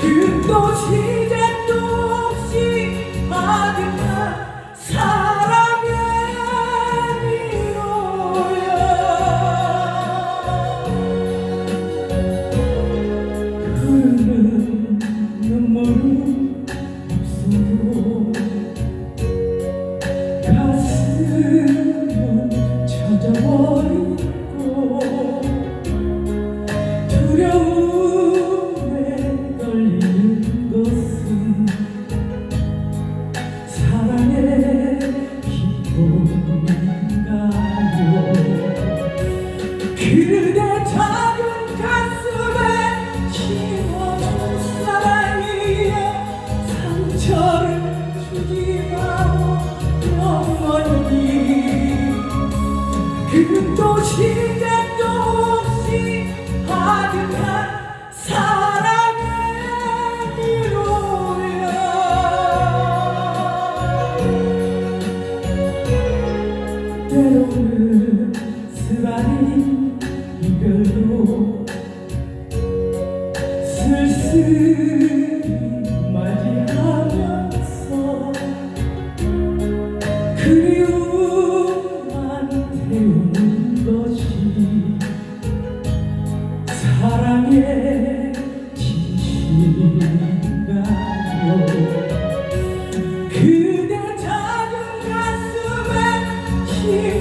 그 도시 작은 가슴에 키워준 사랑이에 상처를 주지 마오 영원히. 그도 시작 you.